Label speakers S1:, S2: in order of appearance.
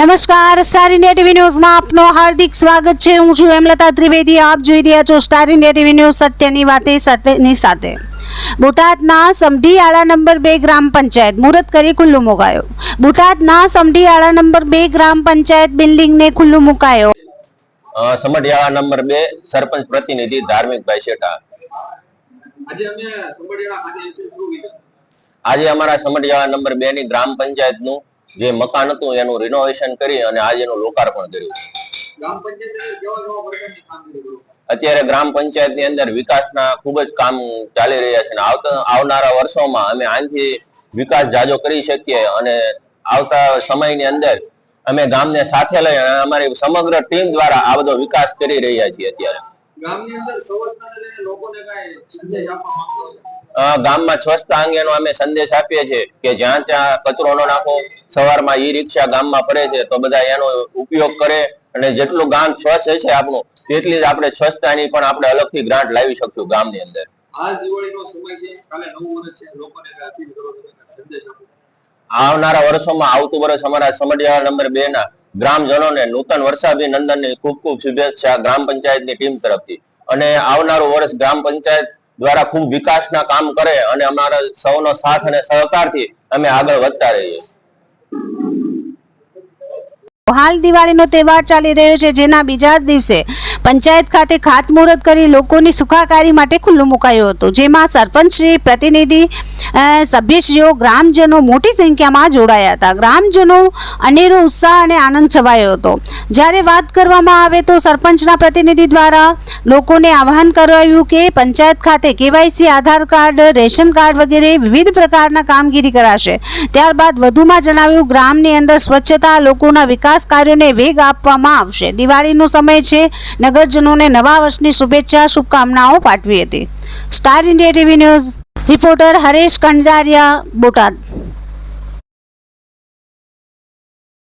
S1: નમસ્કાર star India TV ન્યૂઝમાં આપનો હાર્દિક સ્વાગત છે. હું છું હેમલતા ત્રિવેદી. આપ જોઈ રહ્યા છો સ્ટાર ઇન્ડિયા ટીવી ન્યૂઝ સત્યની વાતે સત્યની સાથે. બોટાદના સમઢીયાળા નંબર બે ગ્રામ પંચાયત મુહૂર્ત કરી ખુલ્લું મુકાયો. બોટાદના સમઢીયાળા નંબર બે ગ્રામ પંચાયત બિલ્ડિંગને ખુલ્લું મુકાયો.
S2: સમઢિયાળા નંબર બે સરપંચ પ્રતિનિધિ ધાર્મિકભાઈ શેઠા.
S3: આજે
S2: અમારા સમઢિયાળા નંબર બે ની ગ્રામ પંચાયતનું જે મકાન હતું એનું રિનોવેશન કરી અને આજે એનું લોકાર્પણ કર્યું. અત્યારે ગ્રામ પંચાયતની અંદર વિકાસના ખૂબ જ કામ ચાલી રહ્યા છે અને આવતા આવનારા વર્ષોમાં અમે આનથી વિકાસ જાજો કરી શકીએ અને આવતા સમયની અંદર અમે ગામને સાથે લઈ અને અમારી સમગ્ર ટીમ દ્વારા આ બધો વિકાસ કરી રહ્યા છીએ અત્યારે.
S3: ગામની અંદર સ્વચ્છતાને લઈને લોકોને કાંઈ સંદેશ આપવા માંગતો
S2: ગામમાં સ્વચ્છતા અંગેનો અમે સંદેશ આપીએ છીએ કે જ્યાં ત્યાં કચરો ન નાખો સવારમાં ઈ રિક્ષા ગામમાં ફરે છે તો બધા એનો ઉપયોગ કરે અને જેટલું ગામ સ્વચ્છ છે આપણું તેટલી જ આપણે સ્વચ્છતાની પણ આપણે અલગથી ગ્રાન્ટ લાવી શકશું ગામની અંદર.
S3: આ દિવાળીનો સમય છે કાલે નવું વર્ષ છે લોકોને અપીલ કરો સંદેશ આપો.
S2: આવનારા વર્ષોમાં આવતું વર્ષ અમારા સમઢિયાળા નંબર બે ના ગ્રામજનોને નૂતન વર્ષાભિનંદનની ખૂબ ખૂબ શુભેચ્છા ગ્રામ પંચાયતની ટીમ તરફથી. અને આવનારું વર્ષ ગ્રામ પંચાયત દ્વારા ખૂબ વિકાસના કામ કરે અને અમારા સૌનો સાથ અને સહકારથી અમે આગળ વધતા રહીએ.
S1: હાલ દિવાળીનો તહેવાર ચાલી રહ્યો છે, જેના બીજા જ દિવસે પંચાયત ખાતે ખાતમુહૂર્ત કરી લોકોની સુખાકારી માટે ખુલ્લું મુકાયું હતું. જેમાં સરપંચશ્રી પ્રતિનિધિ સભ્યશ્રીઓ, ગ્રામજનો મોટી સંખ્યામાં જોડાયા હતા. ગ્રામજનો અનેરો ઉત્સાહ અને આનંદ છવાયો હતો. જ્યારે વાત કરવામાં આવે તો સરપંચના પ્રતિનિધિ દ્વારા લોકોને આહવાન કરાયું કે પંચાયત ખાતે KYC, Aadhaar card, ration card વગેરે વિવિધ પ્રકારના કામગીરી કરાશે. ત્યારબાદ વધુમાં જણાવ્યું, ગ્રામની અંદર સ્વચ્છતા, લોકોના વિકાસ કાર્યોને વેગ આપવામાં આવશે. દિવાળીનો સમય છે. નગરજનોને નવા વર્ષની શુભેચ્છા, શુભકામનાઓ પાઠવી હતી. Star India TV news reporter Haresh Kanjariya Botad.